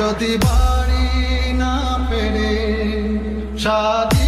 যদি বাড়ি না পেরে সাদি